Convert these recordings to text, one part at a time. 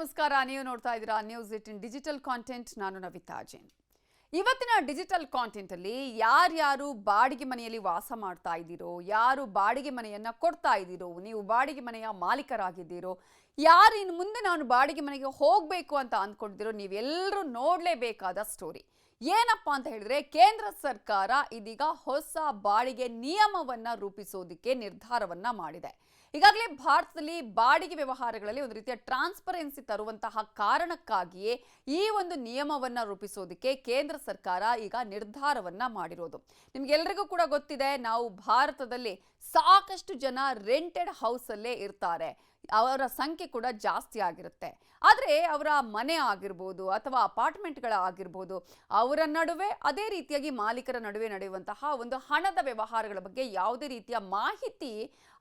ನಮಸ್ಕಾರ. ನೀವು ನೋಡ್ತಾ ಇದ್ದೀರಾ news it in digital content ನಾನು ನವಿತಾ ಜೈನ್. ಇವತ್ತಿನ ಡಿಜಿಟಲ್ ಕಾಂಟೆಂಟಲ್ಲಿ ಯಾರ್ಯಾರು ಬಾಡಿಗೆ ಮನೆಯಲ್ಲಿ ವಾಸ ಮಾಡ್ತಾ ಇದ್ದೀರೋ, ಯಾರು ಬಾಡಿಗೆ ಮನೆಯನ್ನ ಕೊಡ್ತಾ ಇದ್ದೀರೋ, ನೀವು ಬಾಡಿಗೆ ಮನೆಯ ಮಾಲೀಕರಾಗಿದ್ದೀರೋ, ಯಾರು ಇನ್ನು ಮುಂದೆ ನಾನು ಬಾಡಿಗೆ ಮನೆಗೆ ಹೋಗಬೇಕು ಅಂತ ಅಂದ್ಕೊಂಡಿದ್ದೀರೋ ನೀವೆಲ್ಲರೂ ನೋಡಲೇಬೇಕಾದ ಸ್ಟೋರಿ ಏನಪ್ಪಾ ಅಂತ ಹೇಳಿದ್ರೆ ಕೇಂದ್ರ ಸರ್ಕಾರ ಇದೀಗ ಹೊಸ ಬಾಡಿಗೆ ನಿಯಮವನ್ನ ರೂಪಿಸೋದಕ್ಕೆ ನಿರ್ಧಾರವನ್ನ ಮಾಡಿದೆ. ಈಗಾಗಲೇ ಭಾರತದಲ್ಲಿ ಬಾಡಿಗೆ ವ್ಯವಹಾರಗಳಲ್ಲಿ ಒಂದು ರೀತಿಯ ಟ್ರಾನ್ಸ್ಪರೆನ್ಸಿ ತರುವಂತಹ ಕಾರಣಕ್ಕಾಗಿಯೇ ಈ ಒಂದು ನಿಯಮವನ್ನ ರೂಪಿಸೋದಕ್ಕೆ ಕೇಂದ್ರ ಸರ್ಕಾರ ಈಗ ನಿರ್ಧಾರವನ್ನ ಮಾಡಿರೋದು. ನಿಮ್ಗೆಲ್ರಿಗೂ ಕೂಡ ಗೊತ್ತಿದೆ, ನಾವು ಭಾರತದಲ್ಲಿ ಸಾಕಷ್ಟು ಜನ ರೆಂಟೆಡ್ ಹೌಸಲ್ಲೇ ಇರ್ತಾರೆ. ಅವರ ಸಂಖ್ಯೆ ಕೂಡ ಜಾಸ್ತಿ ಆಗಿರುತ್ತೆ. ಆದರೆ ಅವರ ಮನೆ ಆಗಿರ್ಬೋದು ಅಥವಾ ಅಪಾರ್ಟ್ಮೆಂಟ್ಗಳ ಆಗಿರ್ಬೋದು, ಅವರ ನಡುವೆ ಅದೇ ರೀತಿಯಾಗಿ ಮಾಲೀಕರ ನಡುವೆ ನಡೆಯುವಂತಹ ಒಂದು ಹಣದ ವ್ಯವಹಾರಗಳ ಬಗ್ಗೆ ಯಾವುದೇ ರೀತಿಯ ಮಾಹಿತಿ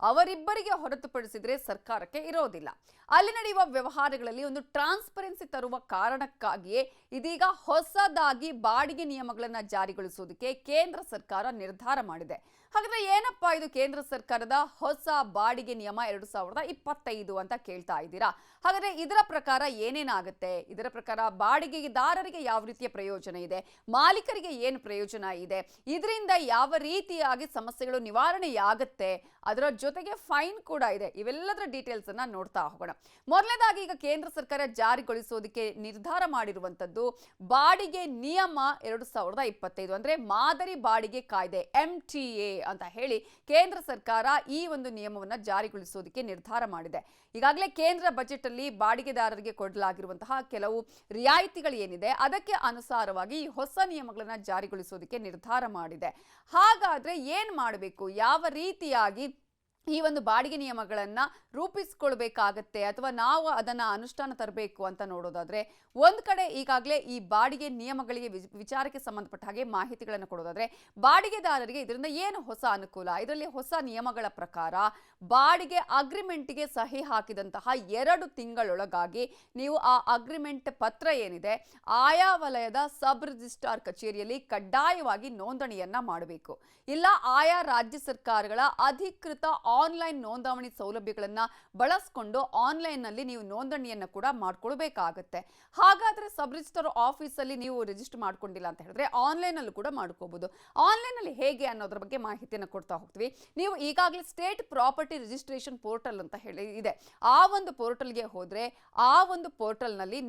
ಅವರಿಬ್ಬರಿಗೆ ಹೊರತುಪಡಿಸಿದರೆ ಸರ್ಕಾರಕ್ಕೆ ಇರೋದಿಲ್ಲ. ಅಲ್ಲಿ ನಡೆಯುವ ವ್ಯವಹಾರಗಳಲ್ಲಿ ಒಂದು ಟ್ರಾನ್ಸ್ಪರೆನ್ಸಿ ತರುವ ಕಾರಣಕ್ಕಾಗಿಯೇ ಇದೀಗ ಹೊಸದಾಗಿ ಬಾಡಿಗೆ ನಿಯಮಗಳನ್ನು ಜಾರಿಗೊಳಿಸುವುದಕ್ಕೆ ಕೇಂದ್ರ ಸರ್ಕಾರ ನಿರ್ಧಾರ ಮಾಡಿದೆ. ಹಾಗಾದ್ರೆ ಏನಪ್ಪಾ ಇದು ಕೇಂದ್ರ ಸರ್ಕಾರದ ಹೊಸ ಬಾಡಿಗೆ ನಿಯಮ ಎರಡು ಸಾವಿರದ ಇಪ್ಪತ್ತೈದು ಅಂತ ಕೇಳ್ತಾ ಇದ್ದೀರಾ? ಹಾಗಾದ್ರೆ ಇದರ ಪ್ರಕಾರ ಏನೇನಾಗುತ್ತೆ ಇದರ ಪ್ರಕಾರ ಬಾಡಿಗೆದಾರರಿಗೆ ಯಾವ ರೀತಿಯ ಪ್ರಯೋಜನ ಇದೆ? ಮಾಲೀಕರಿಗೆ ಏನು ಪ್ರಯೋಜನ ಇದೆ? ಇದರಿಂದ ಯಾವ ರೀತಿಯಾಗಿ ಸಮಸ್ಯೆಗಳು ನಿವಾರಣೆಯಾಗುತ್ತೆ? ಅದರ ಜೊತೆಗೆ ಫೈನ್ ಕೂಡ ಇದೆ. ಇವೆಲ್ಲದರ ಡೀಟೇಲ್ಸ್ ಅನ್ನ ನೋಡ್ತಾ ಹೋಗೋಣ. ಮೊದಲನೇದಾಗಿ ಈಗ ಕೇಂದ್ರ ಸರ್ಕಾರ ಜಾರಿಗೊಳಿಸೋದಕ್ಕೆ ನಿರ್ಧಾರ ಮಾಡಿರುವಂತದ್ದು ಬಾಡಿಗೆ ನಿಯಮ ಎರಡು ಸಾವಿರದ ಇಪ್ಪತ್ತೈದು, ಅಂದ್ರೆ ಮಾದರಿ ಬಾಡಿಗೆ ಕಾಯ್ದೆ ಎಂ ಟಿ ಎ ಅಂತ ಹೇಳಿ ಕೇಂದ್ರ ಸರ್ಕಾರ ಈ ಒಂದು ನಿಯಮವನ್ನ ಜಾರಿಗೊಳಿಸೋದಕ್ಕೆ ನಿರ್ಧಾರ ಮಾಡಿದೆ. ಈಗಾಗಲೇ ಕೇಂದ್ರ ಬಜೆಟ್ ಅಲ್ಲಿ ಬಾಡಿಗೆದಾರರಿಗೆ ಕೊಡಲಾಗಿರುವಂತಹ ಕೆಲವು ರಿಯಾಯಿತಿಗಳು ಏನಿದೆ, ಅದಕ್ಕೆ ಅನುಸಾರವಾಗಿ ಈ ಹೊಸ ನಿಯಮಗಳನ್ನ ಜಾರಿಗೊಳಿಸೋದಕ್ಕೆ ನಿರ್ಧಾರ ಮಾಡಿದೆ. ಹಾಗಾದ್ರೆ ಏನ್ ಮಾಡಬೇಕು? ಯಾವ ರೀತಿಯಾಗಿ ಈ ಒಂದು ಬಾಡಿಗೆ ನಿಯಮಗಳನ್ನು ರೂಪಿಸ್ಕೊಳ್ಬೇಕಾಗತ್ತೆ ಅಥವಾ ನಾವು ಅದನ್ನು ಅನುಷ್ಠಾನ ತರಬೇಕು ಅಂತ ನೋಡೋದಾದ್ರೆ, ಒಂದು ಕಡೆ ಈಗಾಗಲೇ ಈ ಬಾಡಿಗೆ ನಿಯಮಗಳಿಗೆ ವಿಚಾರಕ್ಕೆ ಸಂಬಂಧಪಟ್ಟ ಹಾಗೆ ಮಾಹಿತಿಗಳನ್ನು ಕೊಡೋದಾದ್ರೆ, ಬಾಡಿಗೆದಾರರಿಗೆ ಇದರಿಂದ ಏನು ಹೊಸ ಅನುಕೂಲ? ಇದರಲ್ಲಿ ಹೊಸ ನಿಯಮಗಳ ಪ್ರಕಾರ ಬಾಡಿಗೆ ಅಗ್ರಿಮೆಂಟ್ಗೆ ಸಹಿ ಹಾಕಿದಂತಹ ಎರಡು ತಿಂಗಳೊಳಗಾಗಿ ನೀವು ಆ ಅಗ್ರಿಮೆಂಟ್ ಪತ್ರ ಏನಿದೆ ಆಯಾ ವಲಯದ ಸಬ್ ರಿಜಿಸ್ಟ್ರಾರ್ ಕಚೇರಿಯಲ್ಲಿ ಕಡ್ಡಾಯವಾಗಿ ನೋಂದಣಿಯನ್ನ ಮಾಡಬೇಕು. ಇಲ್ಲ, ಆಯಾ ರಾಜ್ಯ ಸರ್ಕಾರಗಳ ಅಧಿಕೃತ ಆನ್ಲೈನ್ ನೋಂದಾವಣಿ ಸೌಲಭ್ಯಗಳನ್ನು ಬಳಸ್ಕೊಂಡು ಆನ್ಲೈನ್ನಲ್ಲಿ ನೀವು ನೋಂದಣಿಯನ್ನ ಕೂಡ ಮಾಡ್ಕೊಳ್ಬೇಕಾಗತ್ತೆ. ಹಾಗಾದ್ರೆ ಸಬ್ ರಿಜಿಸ್ಟರ್ ಆಫೀಸಲ್ಲಿ ನೀವು ರಿಜಿಸ್ಟರ್ ಮಾಡ್ಕೊಂಡಿಲ್ಲ ಅಂತ ಹೇಳಿದ್ರೆ ಆನ್ಲೈನ್ ಅಲ್ಲೂ ಕೂಡ ಮಾಡ್ಕೋಬಹುದು ಆನ್ಲೈನ್ ಅಲ್ಲಿ ಹೇಗೆ ಅನ್ನೋದ್ರ ಬಗ್ಗೆ ಮಾಹಿತಿಯನ್ನು ಕೊಡ್ತಾ ಹೋಗ್ತೀವಿ. ನೀವು ಈಗಾಗಲೇ ಸ್ಟೇಟ್ ಪ್ರಾಪರ್ಟಿ ರಿಜಿಸ್ಟ್ರೇಷನ್ ಪೋರ್ಟಲ್ ಅಂತ ಹೇಳಿ ಇದೆ. ಆ ಒಂದು ಪೋರ್ಟಲ್ಗೆ ಹೋದರೆ ಆ ಒಂದು ಪೋರ್ಟಲ್ನಲ್ಲಿ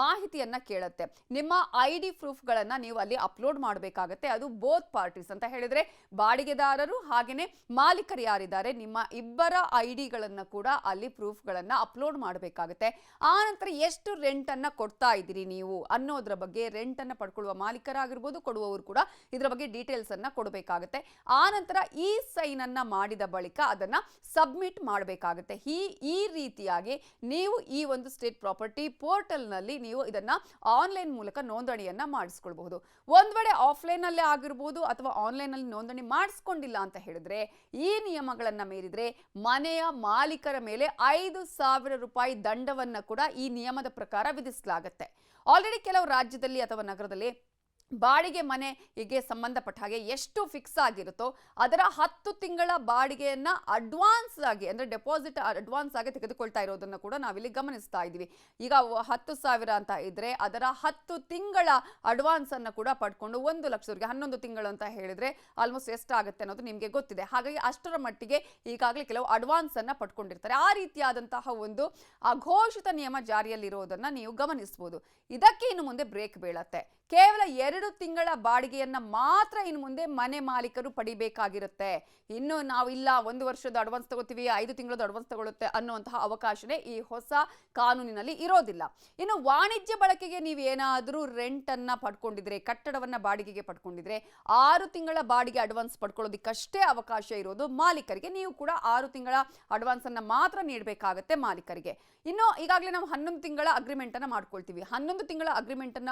ಮಾಹಿತಿಯನ್ನು ಕೇಳುತ್ತೆ. ನಿಮ್ಮ ಐ ಡಿ ಪ್ರೂಫ್ಗಳನ್ನು ನೀವು ಅಲ್ಲಿ ಅಪ್ಲೋಡ್ ಮಾಡಬೇಕಾಗತ್ತೆ. ಅದು ಬೋತ್ ಪಾರ್ಟೀಸ್ ಅಂತ ಹೇಳಿದ್ರೆ ಬಾಡಿಗೆದಾರರು ಹಾಗೇನೆ ಮಾಲೀಕರು ಯಾರಿದ್ದಾರೆ ನಿಮ್ಮ ಇಬ್ಬರ ಐ ಡಿಗಳನ್ನ ಕೂಡ ಅಲ್ಲಿ ಪ್ರೂಫ್ಗಳನ್ನು ಅಪ್ಲೋಡ್ ಮಾಡಬೇಕಾಗುತ್ತೆ. ಆ ನಂತರ ಎಷ್ಟು ರೆಂಟ್ ಅನ್ನ ಕೊಡ್ತಾ ಇದ್ದೀರಿ ನೀವು ಅನ್ನೋದ್ರ ಬಗ್ಗೆ ರೆಂಟ್ ಅನ್ನ ಪಡ್ಕೊಳ್ಳುವ ಮಾಲೀಕರಾಗಿರ್ಬೋದು, ಕೊಡುವವರು ಕೂಡ ಇದರ ಬಗ್ಗೆ ಡೀಟೇಲ್ಸ್ ಅನ್ನ ಕೊಡಬೇಕಾಗುತ್ತೆ. ಆ ನಂತರ ಈ ಸೈನ್ ಅನ್ನ ಮಾಡಿದ ಬಳಿಕ ಅದನ್ನ ಸಬ್ಮಿಟ್ ಮಾಡಬೇಕಾಗುತ್ತೆ. ಈ ಈ ರೀತಿಯಾಗಿ ನೀವು ಈ ಒಂದು ಸ್ಟೇಟ್ ಪ್ರಾಪರ್ಟಿ ಪೋರ್ಟಲ್ನಲ್ಲಿ ನೀವು ಇದನ್ನ ಆನ್ಲೈನ್ ಮೂಲಕ ನೋಂದಣಿಯನ್ನ ಮಾಡಿಸ್ಕೊಳ್ಬಹುದು. ಒಂದ್ ವೇಳೆ ಆಫ್ಲೈನ್ ಅಲ್ಲೇ ಆಗಿರ್ಬೋದು ಅಥವಾ ಆನ್ಲೈನ್ ಅಲ್ಲಿ ನೋಂದಣಿ ಮಾಡಿಸ್ಕೊಂಡಿಲ್ಲ ಅಂತ ಹೇಳಿದ್ರೆ ಈ ನಿಯಮಗಳನ್ನ ಮೀರಿದ್ರೆ ಮನೆಯ ಮಾಲೀಕರ ಮೇಲೆ ಐದು ಸಾವಿರ ರೂಪಾಯಿ ದಂಡವನ್ನ ಕೂಡ ಈ ನಿಯಮದ ಪ್ರಕಾರ ವಿಧಿಸಲಾಗುತ್ತೆ. ಆಲ್ರೆಡಿ ಕೆಲವು ರಾಜ್ಯದಲ್ಲಿ ಅಥವಾ ನಗರದಲ್ಲಿ ಬಾಡಿಗೆ ಮನೆಗೆ ಸಂಬಂಧಪಟ್ಟ ಹಾಗೆ ಎಷ್ಟು ಫಿಕ್ಸ್ ಆಗಿರುತ್ತೋ ಅದರ ಹತ್ತು ತಿಂಗಳ ಬಾಡಿಗೆಯನ್ನು ಅಡ್ವಾನ್ಸ್ ಆಗಿ ಅಂದರೆ ಡೆಪಾಸಿಟ್ ಅಡ್ವಾನ್ಸ್ ಆಗಿ ತೆಗೆದುಕೊಳ್ತಾ ಇರೋದನ್ನು ಕೂಡ ನಾವಿಲ್ಲಿ ಗಮನಿಸ್ತಾ ಇದ್ದೀವಿ. ಈಗ ಹತ್ತು ಸಾವಿರ ಅಂತ ಇದ್ದರೆ ಅದರ ಹತ್ತು ತಿಂಗಳ ಅಡ್ವಾನ್ಸನ್ನು ಕೂಡ ಪಡ್ಕೊಂಡು ಒಂದು ಲಕ್ಷದವರೆಗೆ ಹನ್ನೊಂದು ತಿಂಗಳು ಅಂತ ಹೇಳಿದರೆ ಆಲ್ಮೋಸ್ಟ್ ಎಷ್ಟಾಗುತ್ತೆ ಅನ್ನೋದು ನಿಮಗೆ ಗೊತ್ತಿದೆ. ಹಾಗಾಗಿ ಅಷ್ಟರ ಮಟ್ಟಿಗೆ ಈಗಾಗಲೇ ಕೆಲವು ಅಡ್ವಾನ್ಸನ್ನು ಪಡ್ಕೊಂಡಿರ್ತಾರೆ. ಆ ರೀತಿಯಾದಂತಹ ಒಂದು ಅಘೋಷಿತ ನಿಯಮ ಜಾರಿಯಲ್ಲಿರೋದನ್ನು ನೀವು ಗಮನಿಸಬಹುದು ಇದಕ್ಕೆ ಇನ್ನು ಮುಂದೆ ಬ್ರೇಕ್ ಬೀಳತ್ತೆ. ಕೇವಲ ಎರಡು ತಿಂಗಳ ಬಾಡಿಗೆಯನ್ನ ಮಾತ್ರ ಇನ್ನು ಮುಂದೆ ಮನೆ ಮಾಲೀಕರು ಪಡಿಬೇಕಾಗಿರುತ್ತೆ. ಇನ್ನು ನಾವು ಇಲ್ಲ, ಒಂದು ವರ್ಷದ ಅಡ್ವಾನ್ಸ್ ತಗೋತೀವಿ, ಐದು ತಿಂಗಳದ ಅಡ್ವಾನ್ಸ್ ತಗೊಳ್ಳುತ್ತೆ ಅನ್ನುವಂತಹ ಅವಕಾಶನೇ ಈ ಹೊಸ ಕಾನೂನಿನಲ್ಲಿ ಇರೋದಿಲ್ಲ. ಇನ್ನು ವಾಣಿಜ್ಯ ಬಳಕೆಗೆ ನೀವು ಏನಾದರೂ ರೆಂಟ್ ಅನ್ನ ಪಡ್ಕೊಂಡಿದ್ರೆ, ಕಟ್ಟಡವನ್ನ ಬಾಡಿಗೆಗೆ ಪಡ್ಕೊಂಡಿದ್ರೆ, ಆರು ತಿಂಗಳ ಬಾಡಿಗೆ ಅಡ್ವಾನ್ಸ್ ಪಡ್ಕೊಳ್ಳೋದಕ್ಕಷ್ಟೇ ಅವಕಾಶ ಇರೋದು ಮಾಲೀಕರಿಗೆ. ನೀವು ಕೂಡ ಆರು ತಿಂಗಳ ಅಡ್ವಾನ್ಸ್ ಅನ್ನ ಮಾತ್ರ ನೀಡಬೇಕಾಗತ್ತೆ ಮಾಲೀಕರಿಗೆ. ಇನ್ನು ಈಗಾಗಲೇ ನಾವು ಹನ್ನೊಂದು ತಿಂಗಳ ಅಗ್ರಿಮೆಂಟ್ ಅನ್ನ ಮಾಡ್ಕೊಳ್ತೀವಿ. ಹನ್ನೊಂದು ತಿಂಗಳ ಅಗ್ರಿಮೆಂಟ್ ಅನ್ನ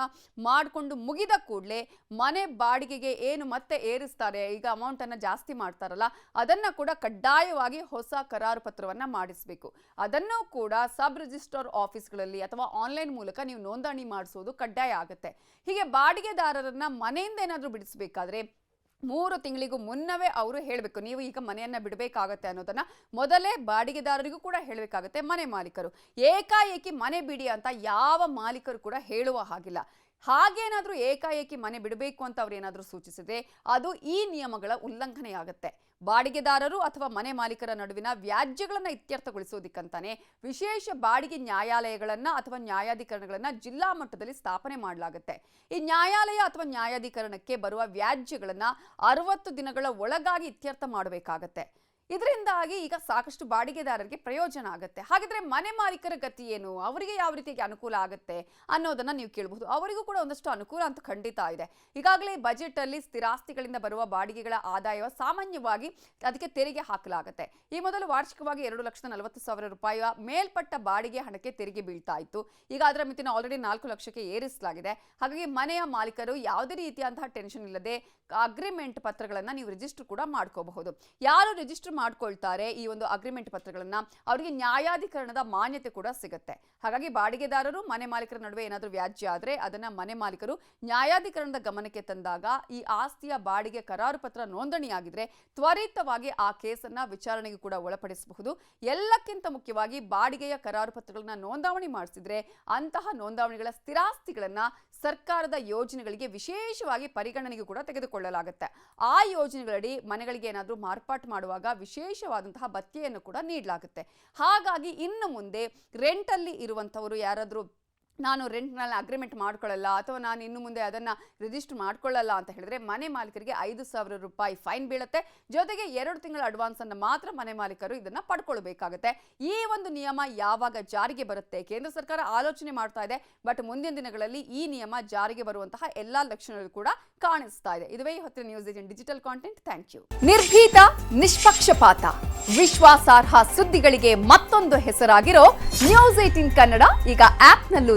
ಮಾಡಿಕೊಂಡು ಮುಗಿದ ಕೂಡಲೇ ಮನೆ ಬಾಡಿಗೆಗೆ ಏನು ಮತ್ತೆ ಏರಿಸ್ತಾರೆ? ಈಗ ಅಮೌಂಟ್ ಅನ್ನ ಜಾಸ್ತಿ ಮಾಡ್ತಾರಲ್ಲ, ಅದನ್ನ ಕೂಡ ಕಡ್ಡಾಯವಾಗಿ ಹೊಸ ಕರಾರು ಪತ್ರವನ್ನ ಮಾಡಿಸಬೇಕು. ಅದನ್ನು ಕೂಡ ಸಬ್ ರಿಜಿಸ್ಟರ್ ಆಫೀಸ್ಗಳಲ್ಲಿ ಅಥವಾ ಆನ್ಲೈನ್ ಮೂಲಕ ನೀವು ನೋಂದಣಿ ಮಾಡಿಸೋದು ಕಡ್ಡಾಯ ಆಗುತ್ತೆ. ಹೀಗೆ ಬಾಡಿಗೆದಾರರನ್ನ ಮನೆಯಿಂದ ಏನಾದರೂ ಬಿಡಿಸಬೇಕಾದ್ರೆ ಮೂರು ತಿಂಗಳಿಗೂ ಮುನ್ನವೇ ಅವರು ಹೇಳಬೇಕು, ನೀವು ಈಗ ಮನೆಯನ್ನ ಬಿಡಬೇಕಾಗತ್ತೆ ಅನ್ನೋದನ್ನ ಮೊದಲೇ ಬಾಡಿಗೆದಾರರಿಗೂ ಕೂಡ ಹೇಳಬೇಕಾಗತ್ತೆ ಮನೆ ಮಾಲೀಕರು. ಏಕಾಏಕಿ ಮನೆ ಬಿಡಿ ಅಂತ ಯಾವ ಮಾಲೀಕರು ಕೂಡ ಹೇಳುವ ಹಾಗಿಲ್ಲ. ಹಾಗೇನಾದ್ರೂ ಏಕಾಏಕಿ ಮನೆ ಬಿಡಬೇಕು ಅಂತ ಅವ್ರು ಏನಾದರೂ ಸೂಚಿಸಿದ್ರೆ ಅದು ಈ ನಿಯಮಗಳ ಉಲ್ಲಂಘನೆಯಾಗುತ್ತೆ. ಬಾಡಿಗೆದಾರರು ಅಥವಾ ಮನೆ ಮಾಲೀಕರ ನಡುವಿನ ವ್ಯಾಜ್ಯಗಳನ್ನು ಇತ್ಯರ್ಥಗೊಳಿಸೋದಕ್ಕಂತಾನೆ ವಿಶೇಷ ಬಾಡಿಗೆ ನ್ಯಾಯಾಲಯಗಳನ್ನ ಅಥವಾ ನ್ಯಾಯಾಧಿಕರಣಗಳನ್ನು ಜಿಲ್ಲಾ ಮಟ್ಟದಲ್ಲಿ ಸ್ಥಾಪನೆ ಮಾಡಲಾಗುತ್ತೆ. ಈ ನ್ಯಾಯಾಲಯ ಅಥವಾ ನ್ಯಾಯಾಧಿಕರಣಕ್ಕೆ ಬರುವ ವ್ಯಾಜ್ಯಗಳನ್ನ ಅರವತ್ತು ದಿನಗಳ ಒಳಗಾಗಿ ಇತ್ಯರ್ಥ ಮಾಡಬೇಕಾಗತ್ತೆ. ಇದರಿಂದಾಗಿ ಈಗ ಸಾಕಷ್ಟು ಬಾಡಿಗೆದಾರರಿಗೆ ಪ್ರಯೋಜನ ಆಗುತ್ತೆ. ಹಾಗಿದ್ರೆ ಮನೆ ಮಾಲೀಕರ ಗತಿ ಏನು? ಅವರಿಗೆ ಯಾವ ರೀತಿಯಾಗಿ ಅನುಕೂಲ ಆಗುತ್ತೆ ಅನ್ನೋದನ್ನ ನೀವು ಕೇಳಬಹುದು. ಅವರಿಗೂ ಕೂಡ ಒಂದಷ್ಟು ಅನುಕೂಲ ಅಂತ ಖಂಡಿತ ಇದೆ. ಈಗಾಗಲೇ ಬಜೆಟ್ ಅಲ್ಲಿ ಸ್ಥಿರಾಸ್ತಿಗಳಿಂದ ಬರುವ ಬಾಡಿಗೆಗಳ ಆದಾಯ ಸಾಮಾನ್ಯವಾಗಿ ಅದಕ್ಕೆ ತೆರಿಗೆ ಹಾಕಲಾಗುತ್ತೆ. ಈ ಮೊದಲು ವಾರ್ಷಿಕವಾಗಿ ಎರಡು ಲಕ್ಷದ ನಲವತ್ತು ಸಾವಿರ ರೂಪಾಯಿ ಮೇಲ್ಪಟ್ಟ ಬಾಡಿಗೆ ಹಣಕ್ಕೆ ತೆರಿಗೆ ಬೀಳ್ತಾ ಇತ್ತು. ಈಗ ಅದರ ಮಿತಿನ ಆಲ್ರೆಡಿ ನಾಲ್ಕು ಲಕ್ಷಕ್ಕೆ ಏರಿಸಲಾಗಿದೆ. ಹಾಗಾಗಿ ಮನೆಯ ಮಾಲೀಕರು ಯಾವುದೇ ರೀತಿಯಾದಂತಹ ಟೆನ್ಷನ್ ಇಲ್ಲದೆ ಅಗ್ರಿಮೆಂಟ್ ಪತ್ರಗಳನ್ನ ನೀವು ರಿಜಿಸ್ಟರ್ ಕೂಡ ಮಾಡ್ಕೋಬಹುದು. ಯಾರು ರಿಜಿಸ್ಟರ್ ಮಾಡ್ಕೊಳ್ತಾರೆ ಈ ಒಂದು ಅಗ್ರಿಮೆಂಟ್ ಪತ್ರಗಳನ್ನ, ಅವರಿಗೆ ನ್ಯಾಯಾಧಿಕರಣದ ಮಾನ್ಯತೆ ಕೂಡ ಸಿಗುತ್ತೆ. ಹಾಗಾಗಿ ಬಾಡಿಗೆದಾರರು, ಮನೆ ಮಾಲೀಕರ ನಡುವೆ ಏನಾದರೂ ವ್ಯಾಜ್ಯ ಆದರೆ ಅದನ್ನ ಮನೆ ಮಾಲೀಕರು ನ್ಯಾಯಾಧಿಕರಣದ ಗಮನಕ್ಕೆ ತಂದಾಗ ಈ ಆಸ್ತಿಯ ಬಾಡಿಗೆ ಕರಾರು ಪತ್ರ ನೋಂದಣಿಯಾಗಿದ್ರೆ ತ್ವರಿತವಾಗಿ ಆ ಕೇಸನ್ನ ವಿಚಾರಣೆಗೆ ಕೂಡ ಒಳಪಡಿಸಬಹುದು. ಎಲ್ಲಕ್ಕಿಂತ ಮುಖ್ಯವಾಗಿ ಬಾಡಿಗೆಯ ಕರಾರು ಪತ್ರಗಳನ್ನ ನೋಂದಾವಣಿ ಮಾಡಿಸಿದ್ರೆ ಅಂತಹ ನೋಂದಾವಣಿಗಳ ಸ್ಥಿರಾಸ್ತಿಗಳನ್ನ ಸರ್ಕಾರದ ಯೋಜನೆಗಳಿಗೆ ವಿಶೇಷವಾಗಿ ಪರಿಗಣನೆಗೆ ಕೂಡ ತೆಗೆದುಕೊಳ್ಳಲಾಗುತ್ತೆ. ಆ ಯೋಜನೆಗಳಡಿ ಮನೆಗಳಿಗೆ ಏನಾದರೂ ಮಾರ್ಪಾಟು ಮಾಡುವಾಗ ವಿಶೇಷವಾದಂತಹ ಭತ್ಯೆಯನ್ನು ಕೂಡ ನೀಡಲಾಗುತ್ತೆ. ಹಾಗಾಗಿ ಇನ್ನು ಮುಂದೆ ರೆಂಟಲ್ಲಿ ಇರುವಂಥವರು ಯಾರಾದರೂ ನಾನು ರೆಂಟ್ನಲ್ಲಿ ಅಗ್ರಿಮೆಂಟ್ ಮಾಡ್ಕೊಳ್ಳಲ್ಲ ಅಥವಾ ನಾನು ಇನ್ನು ಮುಂದೆ ಅದನ್ನು ರಿಜಿಸ್ಟರ್ ಮಾಡ್ಕೊಳ್ಳಲ್ಲ ಅಂತ ಹೇಳಿದ್ರೆ ಮನೆ ಮಾಲೀಕರಿಗೆ ಐದು ಸಾವಿರ ರೂಪಾಯಿ ಫೈನ್ ಬೀಳುತ್ತೆ. ಜೊತೆಗೆ ಎರಡು ತಿಂಗಳ ಅಡ್ವಾನ್ಸನ್ನು ಮಾತ್ರ ಮನೆ ಮಾಲೀಕರು ಇದನ್ನು ಪಡ್ಕೊಳ್ಬೇಕಾಗುತ್ತೆ. ಈ ಒಂದು ನಿಯಮ ಯಾವಾಗ ಜಾರಿಗೆ ಬರುತ್ತೆ? ಕೇಂದ್ರ ಸರ್ಕಾರ ಆಲೋಚನೆ ಮಾಡ್ತಾ ಇದೆ ಬಟ್ ಮುಂದಿನ ದಿನಗಳಲ್ಲಿ ಈ ನಿಯಮ ಜಾರಿಗೆ ಬರುವಂತಹ ಎಲ್ಲಾ ಲಕ್ಷಣಗಳು ಕೂಡ ಕಾಣಿಸ್ತಾ ಇದೆ. ಇದುವೇ ಹೊತ್ತಿನ news agent digital content thank you ನಿರ್ಭೀತ, ನಿಷ್ಪಕ್ಷಪಾತ, ವಿಶ್ವಾಸಾರ್ಹ ಸುದ್ದಿಗಳಿಗೆ ಮತ್ತೊಂದು ಹೆಸರಾಗಿರೋ ನ್ಯೂಸ್ ಏಟಿನ್ ಕನ್ನಡ ಈಗ ಆಪ್ನಲ್ಲೂ